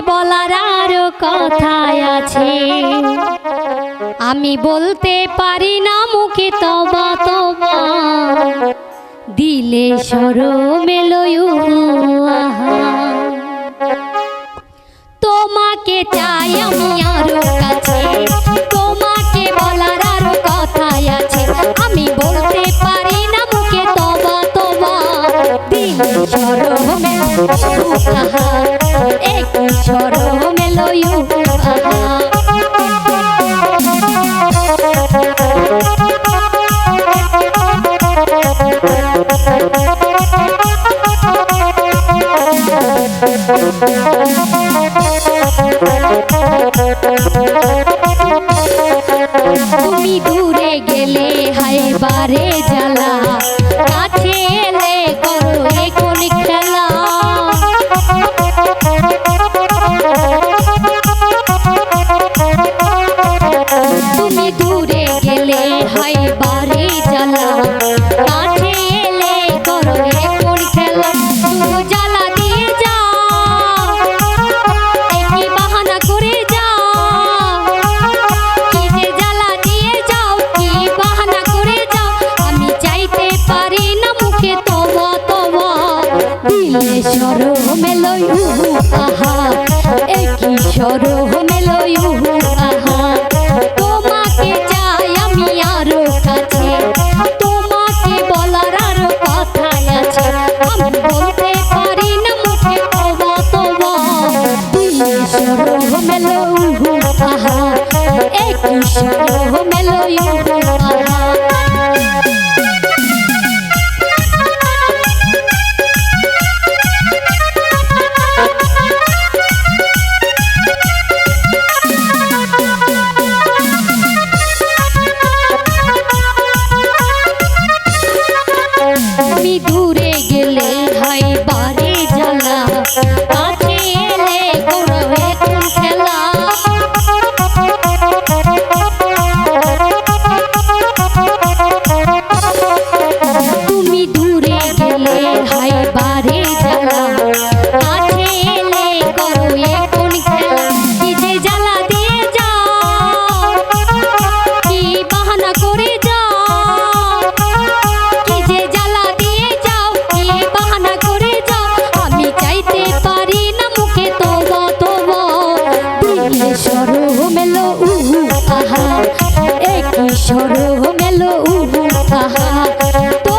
বলার আরও কথায় আছে। আমি বলতে পারি না মুখে তবা তবা। দিলে সরমেলয়ু এক চরম লয়ু তুমি দূরে গেলে হায় বারে জ্বালা। এ সরহ মেলয়ু আহা এ কি সরহ মেলয়ু আহা তোমাকে চাই আমি আরও কাছে তোমাকে বলার আরও কথা আছে আমি বলতে পারি না মুখে তবা তবা তুমি সরহ মেলয়ু আহা এ কি সরহ মেলয়ু আহা হাহা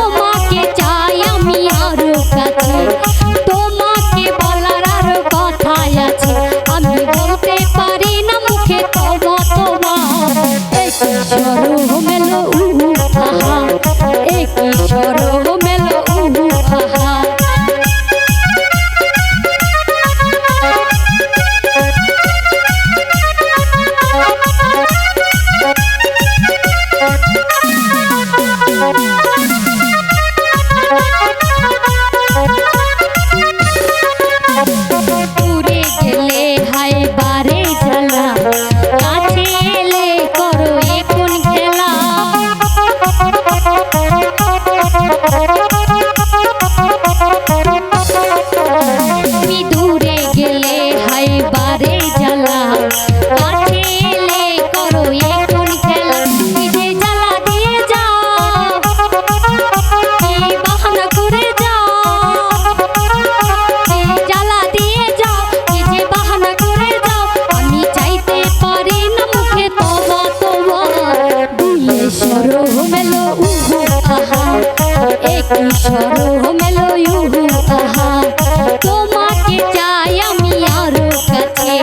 কিশোর মেলয়ু তাহা তোমাকে চাই আমি আরও কাছে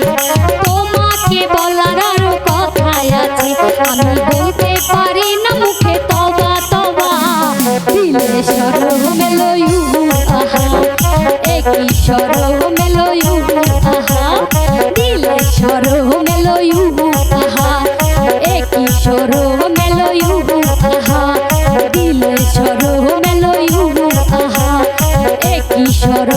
তোমাকে বলার আরও কথায় আছে আমি বলতে পারি না মুখে তবা তবা কিশোর মেলয়ু তাহা এ কিশোর মেলয়ু তাহা দিলেশ্বর মেলয়ু তাহা এ কিশোর মেলয়ু তাহা দিলেশ্বর ঈশ্বর